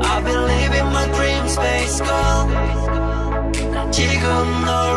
I've been living my dream space girl. 난 지금 널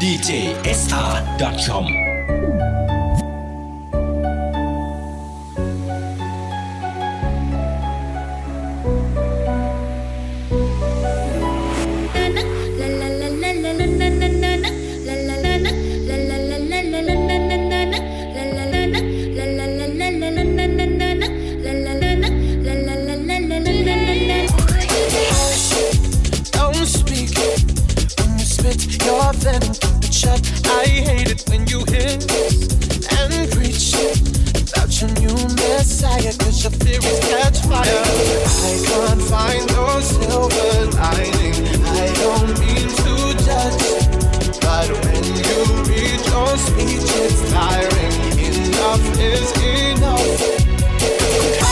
djsr.com speech, is tiring. Enough is enough.